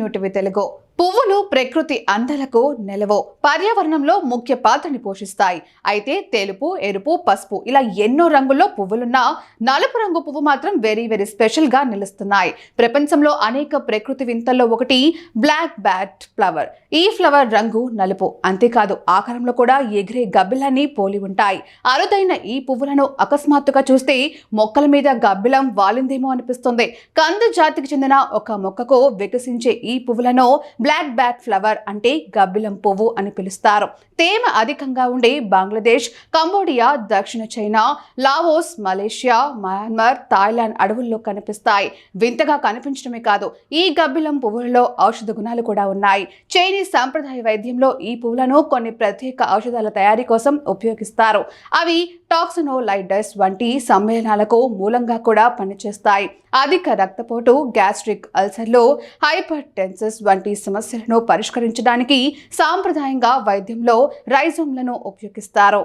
New TV Telugu. పువ్వులు ప్రకృతి అందలకు నెలవో. పర్యావరణంలో ముఖ్య పాత్రని పోషిస్తాయి. అయితే తెలుపు ఎరుపు పసుపు ఇలా ఎన్నో రంగుల్లో పువ్వులున్నా నలుపు రంగు పువ్వు మాత్రం వెరీ వెరీ స్పెషల్గా నిలుస్తున్నాయి. ప్రపంచంలో అనేక ప్రకృతి వింతల్లో ఒకటి బ్లాక్ బ్యాట్ ఫ్లవర్. ఈ ఫ్లవర్ రంగు నలుపు. అంతేకాదు ఆకారంలో కూడా ఎగిరే గబ్బిలాన్ని పోలి ఉంటాయి. అరుదైన ఈ పువ్వులను అకస్మాత్తుగా చూస్తే మొక్కల మీద గబ్బిలం వాలిందేమో అనిపిస్తుంది. కందు జాతికి చెందిన ఒక మొక్కకు వికసించే ఈ పువ్వులను బ్లాక్ బ్యాట్ ఫ్లవర్ అంటే గబ్బిలం పువ్వు అని పిలుస్తారు. తేమ అధికంగా ఉండే బంగ్లాదేశ్ కంబోడియా దక్షిణ China Laos Malaysia Myanmar Thailand అడవుల్లో కనిపిస్తాయి. వింతగా కనిపించడమే కాదు ఈ గబ్బిలం పువ్వులలో ఔషధ గుణాలు కూడా ఉన్నాయి. చైనీస్ సాంప్రదాయ వైద్యంలో ఈ పువ్వులను కొన్ని ప్రత్యేక ఔషధాల తయారీ కోసం ఉపయోగిస్తారు. అవి టాక్సినోలైడస్ వంటి సమ్మేళనాలకు మూలంగా కూడా పనిచేస్తాయి. అధిక రక్తపోటు గ్యాస్ట్రిక్ అల్సర్లు హైపర్ టెన్సెస్ వంటి సమస్యలను పరిష్కరించడానికి సాంప్రదాయంగా వైద్యంలో రైజోమ్లను ఉపయోగిస్తారు.